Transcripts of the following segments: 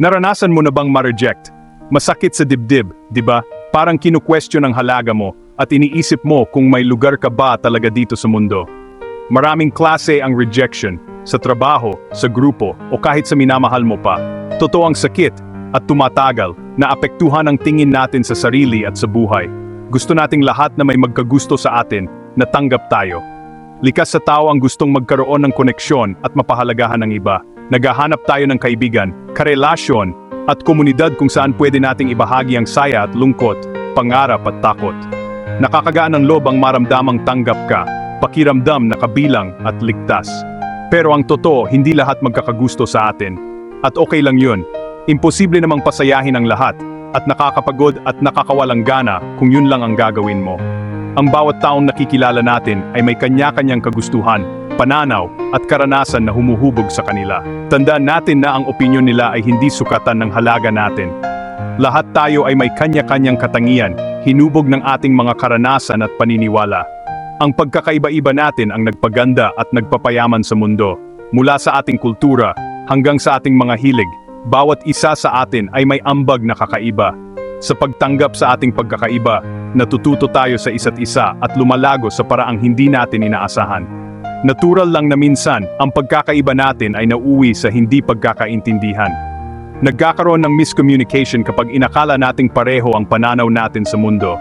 Naranasan mo na bang ma-reject? Masakit sa dibdib, di ba? Parang kinu-question ang halaga mo at iniisip mo kung may lugar ka ba talaga dito sa mundo. Maraming klase ang rejection, sa trabaho, sa grupo, o kahit sa minamahal mo pa. Totoo ang sakit at tumatagal na apektuhan ang tingin natin sa sarili at sa buhay. Gusto nating lahat na may magkagusto sa atin, na tanggap tayo. Likas sa tao ang gustong magkaroon ng koneksyon at mapahalagahan ng iba. Naghahanap tayo ng kaibigan, karelasyon, at komunidad kung saan pwede nating ibahagi ang saya at lungkot, pangarap at takot. Nakakagaan ng loob ang maramdamang tanggap ka, pakiramdam na kabilang at ligtas. Pero ang totoo, hindi lahat magkakagusto sa atin. At okay lang yun. Imposible namang pasayahin ang lahat, at nakakapagod at nakakawalang gana kung yun lang ang gagawin mo. Ang bawat taong nakikilala natin ay may kanya-kanyang kagustuhan, pananaw, at karanasan na humuhubog sa kanila. Tandaan natin na ang opinyon nila ay hindi sukatan ng halaga natin. Lahat tayo ay may kanya-kanyang katangian, hinubog ng ating mga karanasan at paniniwala. Ang pagkakaiba-iba natin ang nagpaganda at nagpapayaman sa mundo. Mula sa ating kultura, hanggang sa ating mga hilig, bawat isa sa atin ay may ambag na kakaiba. Sa pagtanggap sa ating pagkakaiba, natututo tayo sa isa't isa at lumalago sa paraang hindi natin inaasahan. Natural lang na minsan, ang pagkakaiba natin ay nauwi sa hindi pagkakaintindihan. Nagkakaroon ng miscommunication kapag inakala nating pareho ang pananaw natin sa mundo.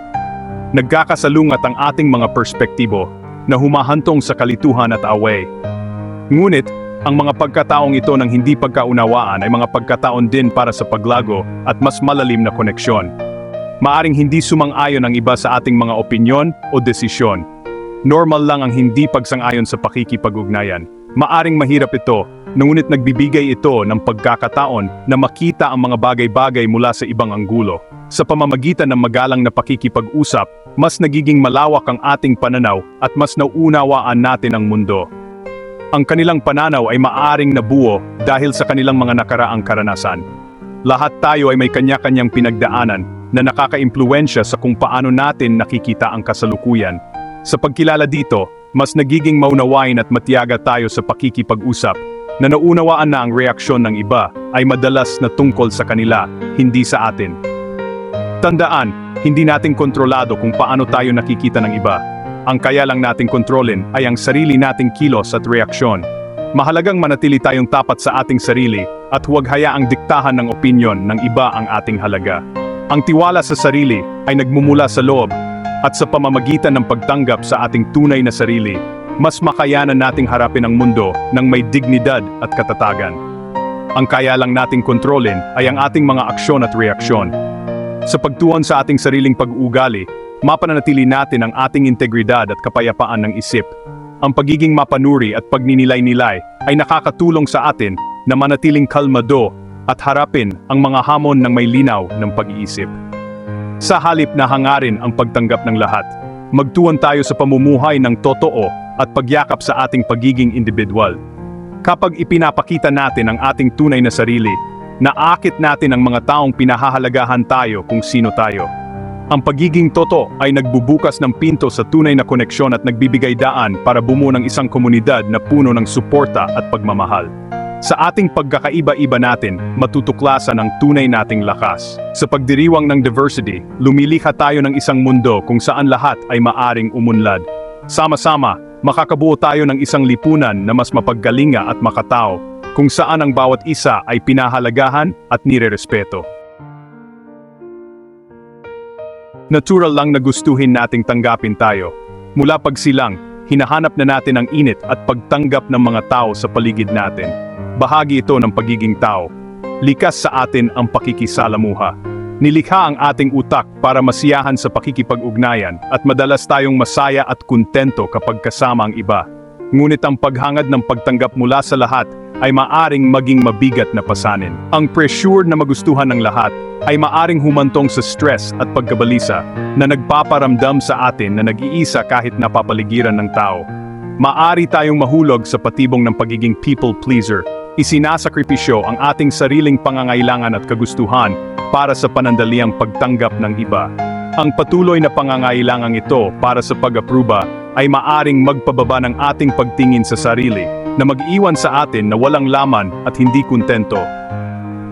Nagkakasalungat ang ating mga perspektibo na humahantong sa kalituhan at away. Ngunit, ang mga pagkataong ito ng hindi pagkaunawaan ay mga pagkataon din para sa paglago at mas malalim na koneksyon. Maaring hindi sumang-ayon ang iba sa ating mga opinyon o desisyon. Normal lang ang hindi pagsang-ayon sa pakikipag-ugnayan. Maaring mahirap ito, ngunit nagbibigay ito ng pagkakataon na makita ang mga bagay-bagay mula sa ibang anggulo. Sa pamamagitan ng magalang na pakikipag-usap, mas nagiging malawak ang ating pananaw at mas nauunawaan natin ang mundo. Ang kanilang pananaw ay maaring nabuo dahil sa kanilang mga nakaraang karanasan. Lahat tayo ay may kanya-kanyang pinagdaanan na nakakaimpluwensya sa kung paano natin nakikita ang kasalukuyan. Sa pagkilala dito, mas nagiging maunawain at matiyaga tayo sa pakikipag-usap na naunawaan na ang reaksyon ng iba ay madalas na tungkol sa kanila, hindi sa atin. Tandaan, hindi natin kontrolado kung paano tayo nakikita ng iba. Ang kaya lang nating kontrolin ay ang sarili nating kilos at reaksyon. Mahalagang manatili tayong tapat sa ating sarili at huwag hayaang diktahan ng opinyon ng iba ang ating halaga. Ang tiwala sa sarili ay nagmumula sa loob at sa pamamagitan ng pagtanggap sa ating tunay na sarili, mas makayanan nating harapin ang mundo ng may dignidad at katatagan. Ang kaya lang nating kontrolin ay ang ating mga aksyon at reaksyon. Sa pagtuon sa ating sariling pag-uugali, mapananatili natin ang ating integridad at kapayapaan ng isip. Ang pagiging mapanuri at pagninilay-nilay ay nakakatulong sa atin na manatiling kalmado at harapin ang mga hamon ng may linaw ng pag-iisip. Sa halip na hangarin ang pagtanggap ng lahat, magtuon tayo sa pamumuhay ng totoo at pagyakap sa ating pagiging individual. Kapag ipinapakita natin ang ating tunay na sarili, naakit natin ang mga taong pinahahalagahan tayo kung sino tayo. Ang pagiging toto ay nagbubukas ng pinto sa tunay na koneksyon at nagbibigay daan para bumuo ng isang komunidad na puno ng suporta at pagmamahal. Sa ating pagkakaiba-iba natin, matutuklasan ang tunay nating lakas. Sa pagdiriwang ng diversity, lumilikha tayo ng isang mundo kung saan lahat ay maaring umunlad. Sama-sama, makakabuo tayo ng isang lipunan na mas mapaggalinga at makatao, kung saan ang bawat isa ay pinahalagahan at nirerespeto. Natural lang na gustuhin nating tanggapin tayo. Mula pagsilang, hinahanap na natin ang init at pagtanggap ng mga tao sa paligid natin. Bahagi ito ng pagiging tao. Likas sa atin ang pakikisalamuha. Nilikha ang ating utak para masiyahan sa pakikipag-ugnayan at madalas tayong masaya at kontento kapag kasama ang iba. Ngunit ang paghangad ng pagtanggap mula sa lahat ay maaring maging mabigat na pasanin. Ang pressure na magustuhan ng lahat ay maaring humantong sa stress at pagkabalisa na nagpaparamdam sa atin na nag-iisa kahit napapaligiran ng tao. Maari tayong mahulog sa patibong ng pagiging people pleaser. Isinasakripisyo ang ating sariling pangangailangan at kagustuhan para sa panandaliang pagtanggap ng iba. Ang patuloy na pangangailangang ito para sa pag-apruba ay maaring magpababa ng ating pagtingin sa sarili na mag-iwan sa atin na walang laman at hindi kontento.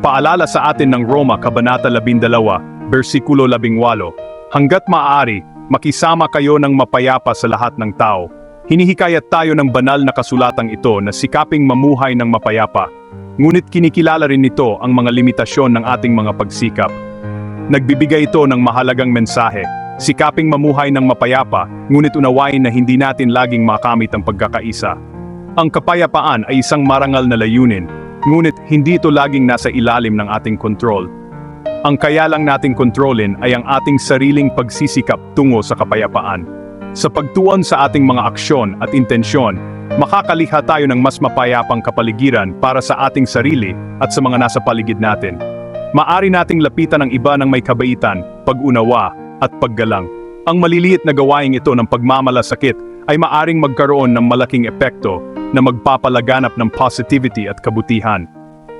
Paalala sa atin ng Roma Kabanata 12, versikulo 18, Hanggat maaari, makisama kayo ng mapayapa sa lahat ng tao. Hinihikayat tayo ng banal na kasulatang ito na sikaping mamuhay ng mapayapa. Ngunit kinikilala rin nito ang mga limitasyon ng ating mga pagsikap. Nagbibigay ito ng mahalagang mensahe. Sikaping mamuhay ng mapayapa, ngunit unawain na hindi natin laging makamit ang pagkakaisa. Ang kapayapaan ay isang marangal na layunin, ngunit hindi ito laging nasa ilalim ng ating kontrol. Ang kaya lang nating kontrolin ay ang ating sariling pagsisikap tungo sa kapayapaan. Sa pagtuon sa ating mga aksyon at intensyon, makakalikha tayo ng mas mapayapang kapaligiran para sa ating sarili at sa mga nasa paligid natin. Maari nating lapitan ang iba ng may kabaitan, pag-unawa, at paggalang. Ang maliliit na gawaing ito ng pagmamalasakit ay maaring magkaroon ng malaking epekto na magpapalaganap ng positivity at kabutihan.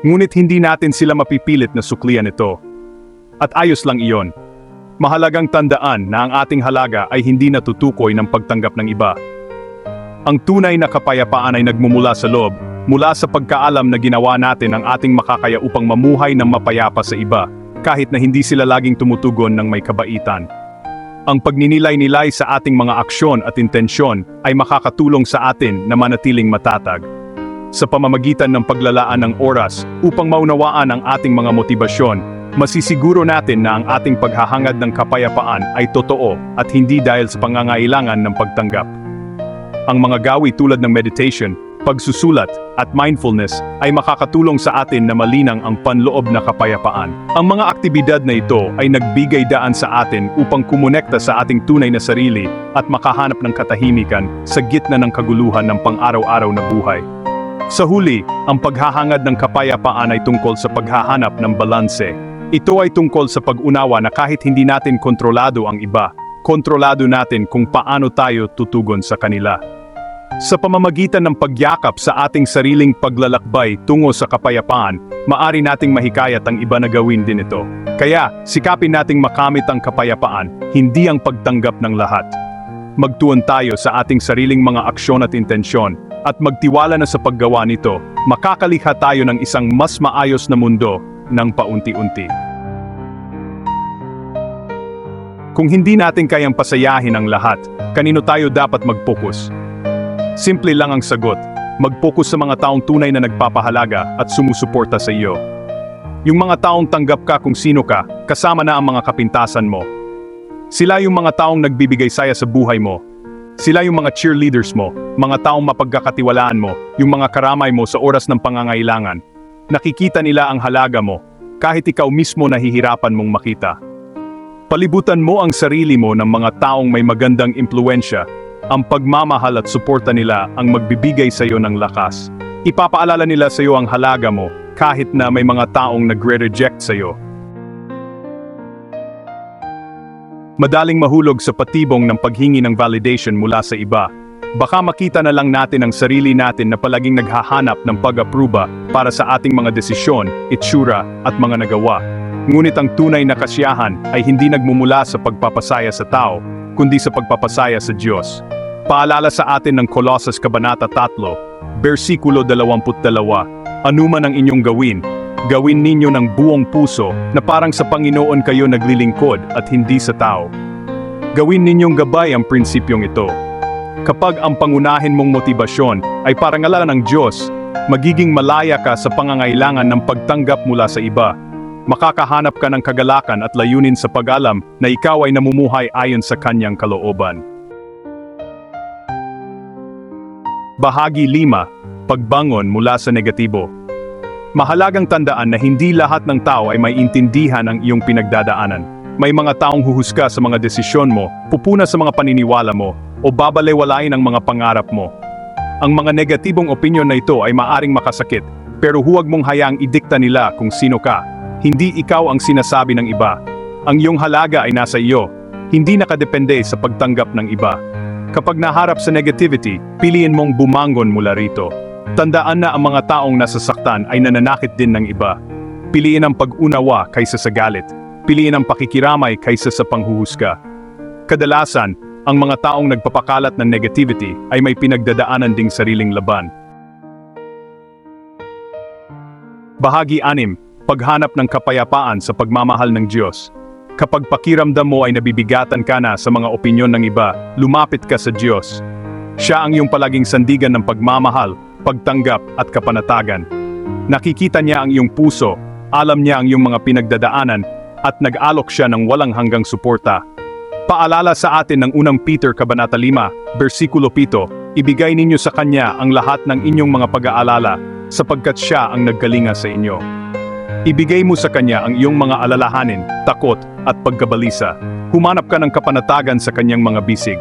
Ngunit hindi natin sila mapipilit na suklian ito. At ayos lang iyon. Mahalagang tandaan na ang ating halaga ay hindi natutukoy ng pagtanggap ng iba. Ang tunay na kapayapaan ay nagmumula sa loob, mula sa pagkaalam na ginawa natin ang ating makakaya upang mamuhay ng mapayapa sa iba, kahit na hindi sila laging tumutugon ng may kabaitan. Ang pagninilay-nilay sa ating mga aksyon at intensyon ay makakatulong sa atin na manatiling matatag. Sa pamamagitan ng paglalaan ng oras upang maunawaan ang ating mga motibasyon, masisiguro natin na ang ating paghahangad ng kapayapaan ay totoo at hindi dahil sa pangangailangan ng pagtanggap. Ang mga gawi tulad ng meditation, pagsusulat, at mindfulness ay makakatulong sa atin na malinang ang panloob na kapayapaan. Ang mga aktibidad na ito ay nagbigay daan sa atin upang kumonekta sa ating tunay na sarili at makahanap ng katahimikan sa gitna ng kaguluhan ng pang-araw-araw na buhay. Sa huli, ang paghahangad ng kapayapaan ay tungkol sa paghahanap ng balanse. Ito ay tungkol sa pag-unawa na kahit hindi natin kontrolado ang iba, kontrolado natin kung paano tayo tutugon sa kanila. Sa pamamagitan ng pagyakap sa ating sariling paglalakbay tungo sa kapayapaan, maari nating mahikayat ang iba na gawin din ito. Kaya, sikapin nating makamit ang kapayapaan, hindi ang pagtanggap ng lahat. Magtuon tayo sa ating sariling mga aksyon at intensyon, at magtiwala na sa paggawa nito, makakalikha tayo ng isang mas maayos na mundo ng paunti-unti. Kung hindi natin kayang pasayahin ang lahat, kanino tayo dapat mag-focus? Simple lang ang sagot. Mag-focus sa mga taong tunay na nagpapahalaga at sumusuporta sa iyo. Yung mga taong tanggap ka kung sino ka, kasama na ang mga kapintasan mo. Sila yung mga taong nagbibigay saya sa buhay mo. Sila yung mga cheerleaders mo, mga taong mapagkakatiwalaan mo, yung mga karamay mo sa oras ng pangangailangan. Nakikita nila ang halaga mo, kahit ikaw mismo nahihirapan mong makita. Palibutan mo ang sarili mo ng mga taong may magandang impluensya ang pagmamahal at suporta nila ang magbibigay sa iyo ng lakas. Ipapaalala nila sa iyo ang halaga mo kahit na may mga taong nagre-reject sa iyo. Madaling mahulog sa patibong ng paghingi ng validation mula sa iba. Baka makita na lang natin ang sarili natin na palaging naghahanap ng pag-apruba para sa ating mga desisyon, itsura at mga nagawa. Ngunit ang tunay na kasiyahan ay hindi nagmumula sa pagpapasaya sa tao, kundi sa pagpapasaya sa Diyos. Paalala sa atin ng Colossus Kabanata 3, versikulo 22, Anuman ang inyong gawin, gawin ninyo ng buong puso na parang sa Panginoon kayo naglilingkod at hindi sa tao. Gawin ninyong gabay ang prinsipyong ito. Kapag ang pangunahin mong motibasyon ay parangalan ng Diyos, magiging malaya ka sa pangangailangan ng pagtanggap mula sa iba. Makakahanap ka ng kagalakan at layunin sa pag-alam na ikaw ay namumuhay ayon sa kanyang kalooban. Bahagi 5. Pagbangon mula sa negatibo. Mahalagang tandaan na hindi lahat ng tao ay may intindihan ang iyong pinagdadaanan. May mga taong huhusga sa mga desisyon mo, pupuna sa mga paniniwala mo, o babalewalain ang mga pangarap mo. Ang mga negatibong opinyon na ito ay maaring makasakit, pero huwag mong hayaang idikta nila kung sino ka. Hindi ikaw ang sinasabi ng iba. Ang iyong halaga ay nasa iyo, hindi nakadepende sa pagtanggap ng iba. Kapag naharap sa negativity, piliin mong bumangon mula rito. Tandaan na ang mga taong nasasaktan ay nananakit din ng iba. Piliin ang pag-unawa kaysa sa galit. Piliin ang pakikiramay kaysa sa panghuhusga. Kadalasan, ang mga taong nagpapakalat ng negativity ay may pinagdadaanan ding sariling laban. Bahagi 6. paghanap ng kapayapaan sa pagmamahal ng Diyos. Kapag pakiramdam mo ay nabibigatan ka na sa mga opinyon ng iba, lumapit ka sa Diyos. Siya ang iyong palaging sandigan ng pagmamahal, pagtanggap at kapanatagan. Nakikita niya ang iyong puso, alam niya ang iyong mga pinagdadaanan, at nag-alok siya ng walang hanggang suporta. Paalala sa atin ng unang Peter Kabanata 5, versikulo 7, ibigay ninyo sa Kanya ang lahat ng inyong mga pag-aalala, sapagkat Siya ang nagkalinga sa inyo. Ibigay mo sa Kanya ang iyong mga alalahanin, takot, at pagkabalisa. Humanap ka ng kapanatagan sa Kanyang mga bisig.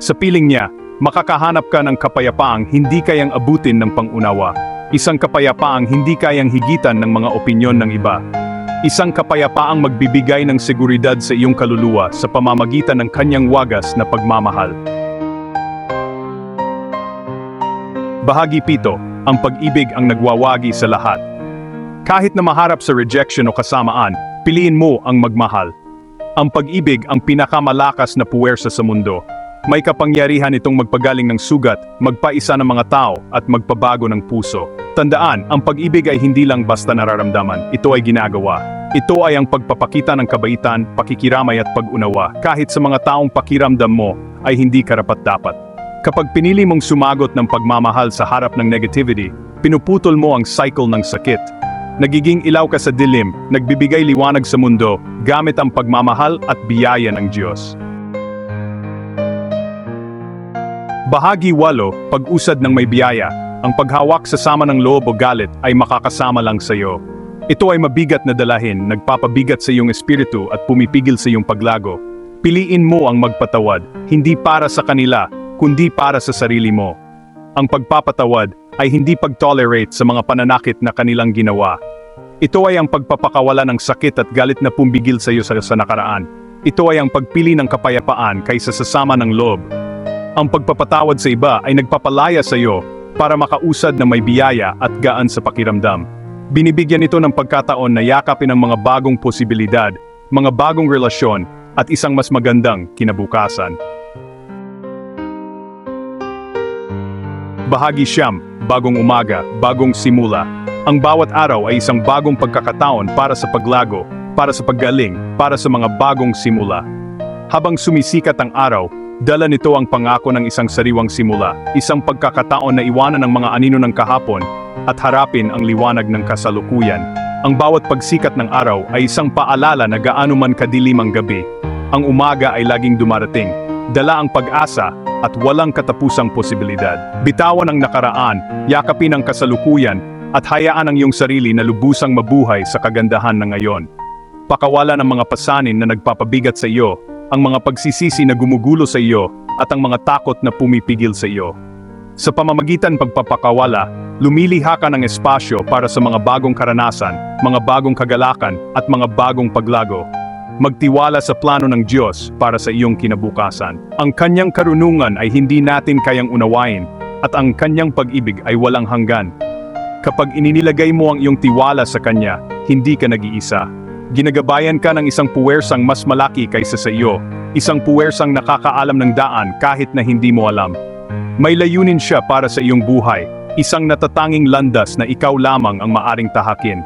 Sa piling niya, makakahanap ka ng kapayapaang hindi kayang abutin ng pangunawa. Isang kapayapaang hindi kayang higitan ng mga opinyon ng iba. Isang kapayapaang magbibigay ng seguridad sa iyong kaluluwa sa pamamagitan ng kanyang wagas na pagmamahal. Bahagi pito, ang pag-ibig ang nagwawagi sa lahat. Kahit na maharap sa rejection o kasamaan, piliin mo ang magmahal. Ang pag-ibig ang pinakamalakas na puwersa sa mundo. May kapangyarihan itong magpagaling ng sugat, magpaisa ng mga tao, at magpabago ng puso. Tandaan, ang pag-ibig ay hindi lang basta nararamdaman, ito ay ginagawa. Ito ay ang pagpapakita ng kabaitan, pakikiramay at pag-unawa, kahit sa mga taong pakiramdam mo ay hindi karapat-dapat. Kapag pinili mong sumagot ng pagmamahal sa harap ng negativity, pinuputol mo ang cycle ng sakit. Nagiging ilaw ka sa dilim, nagbibigay liwanag sa mundo, gamit ang pagmamahal at biyaya ng Diyos. Bahagi 8, pag-usad ng may biyaya, ang paghawak sa sama ng loob o galit ay makakasama lang sa iyo. Ito ay mabigat na dalahin, nagpapabigat sa iyong espiritu at pumipigil sa iyong paglago. Piliin mo ang magpatawad, hindi para sa kanila, kundi para sa sarili mo. Ang pagpapatawad ay hindi pag-tolerate sa mga pananakit na kanilang ginawa. Ito ay ang pagpapakawala ng sakit at galit na pumbigil sa iyo sa, sa nakaraan. Ito ay ang pagpili ng kapayapaan kaysa sa sama ng loob. Ang pagpapatawad sa iba ay nagpapalaya sa iyo para makausad na may biyaya at gaan sa pakiramdam. Binibigyan ito ng pagkataon na yakapin ang mga bagong posibilidad, mga bagong relasyon, at isang mas magandang kinabukasan. Bahagi siyam, bagong umaga, bagong simula. Ang bawat araw ay isang bagong pagkakataon para sa paglago, para sa paggaling, para sa mga bagong simula. Habang sumisikat ang araw, dala nito ang pangako ng isang sariwang simula, isang pagkakataon na iwanan ang mga anino ng kahapon at harapin ang liwanag ng kasalukuyan. Ang bawat pagsikat ng araw ay isang paalala na gaano man kadilim ang gabi. Ang umaga ay laging dumarating, dala ang pag-asa at walang katapusang posibilidad. Bitawan ang nakaraan, yakapin ang kasalukuyan, at hayaan ang iyong sarili na lubusang mabuhay sa kagandahan ng ngayon. Pakawala ng mga pasanin na nagpapabigat sa iyo, ang mga pagsisisi na gumugulo sa iyo, at ang mga takot na pumipigil sa iyo. Sa pamamagitan pagpapakawala, lumiliha ka ng espasyo para sa mga bagong karanasan, mga bagong kagalakan, at mga bagong paglago. Magtiwala sa plano ng Diyos para sa iyong kinabukasan. Ang kanyang karunungan ay hindi natin kayang unawain, at ang kanyang pag-ibig ay walang hanggan. Kapag ininilagay mo ang iyong tiwala sa Kanya, hindi ka nag-iisa. Ginagabayan ka ng isang puwersang mas malaki kaysa sa iyo, isang puwersang nakakaalam ng daan kahit na hindi mo alam. May layunin siya para sa iyong buhay, isang natatanging landas na ikaw lamang ang maaring tahakin.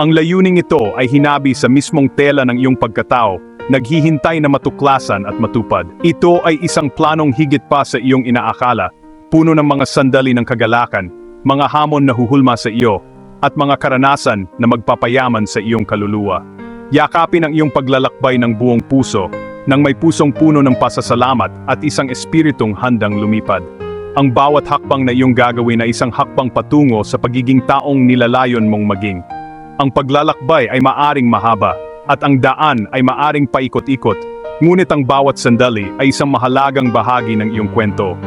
Ang layuning ito ay hinabi sa mismong tela ng iyong pagkatao, naghihintay na matuklasan at matupad. Ito ay isang planong higit pa sa iyong inaakala, puno ng mga sandali ng kagalakan, mga hamon na huhulma sa iyo, at mga karanasan na magpapayaman sa iyong kaluluwa. Yakapin ang iyong paglalakbay ng buong puso, nang may pusong puno ng pasasalamat at isang espiritong handang lumipad. Ang bawat hakbang na iyong gagawin ay isang hakbang patungo sa pagiging taong nilalayon mong maging. Ang paglalakbay ay maaring mahaba, at ang daan ay maaring paikot-ikot, ngunit ang bawat sandali ay isang mahalagang bahagi ng iyong kwento.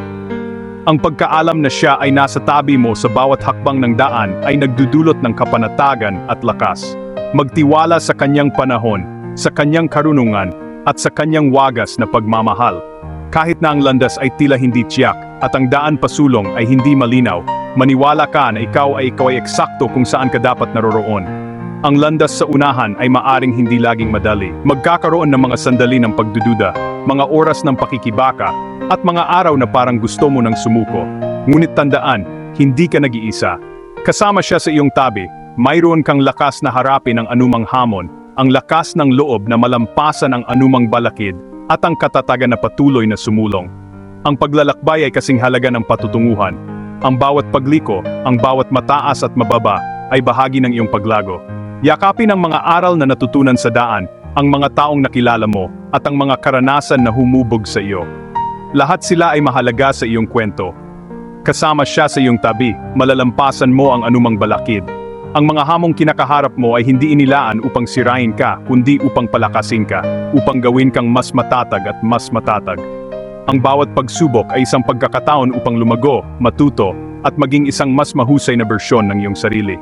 Ang pagkaalam na siya ay nasa tabi mo sa bawat hakbang ng daan ay nagdudulot ng kapanatagan at lakas. Magtiwala sa kanyang panahon, sa kanyang karunungan, at sa kanyang wagas na pagmamahal. Kahit na ang landas ay tila hindi tiyak at ang daan pasulong ay hindi malinaw, maniwala ka na ikaw ay ikaw ay eksakto kung saan ka dapat naroroon. Ang landas sa unahan ay maaring hindi laging madali. Magkakaroon ng mga sandali ng pagdududa, mga oras ng pakikibaka, at mga araw na parang gusto mo ng sumuko. Ngunit tandaan, hindi ka nag-iisa. Kasama siya sa iyong tabi, mayroon kang lakas na harapin ang anumang hamon, ang lakas ng loob na malampasan ang anumang balakid, at ang katatagan na patuloy na sumulong. Ang paglalakbay ay kasing halaga ng patutunguhan. Ang bawat pagliko, ang bawat mataas at mababa, ay bahagi ng iyong paglago. Yakapin ang mga aral na natutunan sa daan, ang mga taong nakilala mo, at ang mga karanasan na humubog sa iyo. Lahat sila ay mahalaga sa iyong kwento. Kasama siya sa iyong tabi, malalampasan mo ang anumang balakid. Ang mga hamong kinakaharap mo ay hindi inilaan upang sirain ka, kundi upang palakasin ka, upang gawin kang mas matatag at mas matatag. Ang bawat pagsubok ay isang pagkakataon upang lumago, matuto, at maging isang mas mahusay na bersyon ng iyong sarili.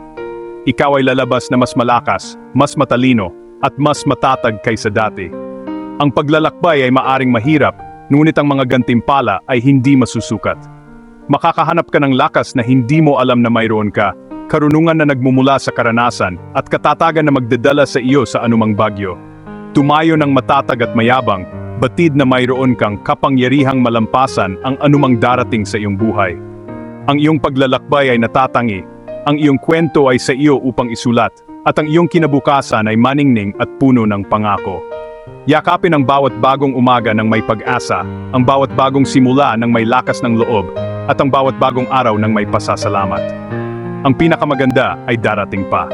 Ikaw ay lalabas na mas malakas, mas matalino, at mas matatag kaysa dati. Ang paglalakbay ay maaring mahirap, ngunit ang mga gantimpala ay hindi masusukat. Makakahanap ka ng lakas na hindi mo alam na mayroon ka, karunungan na nagmumula sa karanasan, at katatagan na magdadala sa iyo sa anumang bagyo. Tumayo ng matatag at mayabang, batid na mayroon kang kapangyarihang malampasan ang anumang darating sa iyong buhay. Ang iyong paglalakbay ay natatangi, ang iyong kwento ay sa iyo upang isulat, at ang iyong kinabukasan ay maningning at puno ng pangako. Yakapin ang bawat bagong umaga ng may pag-asa, ang bawat bagong simula ng may lakas ng loob, at ang bawat bagong araw ng may pasasalamat. Ang pinakamaganda ay darating pa.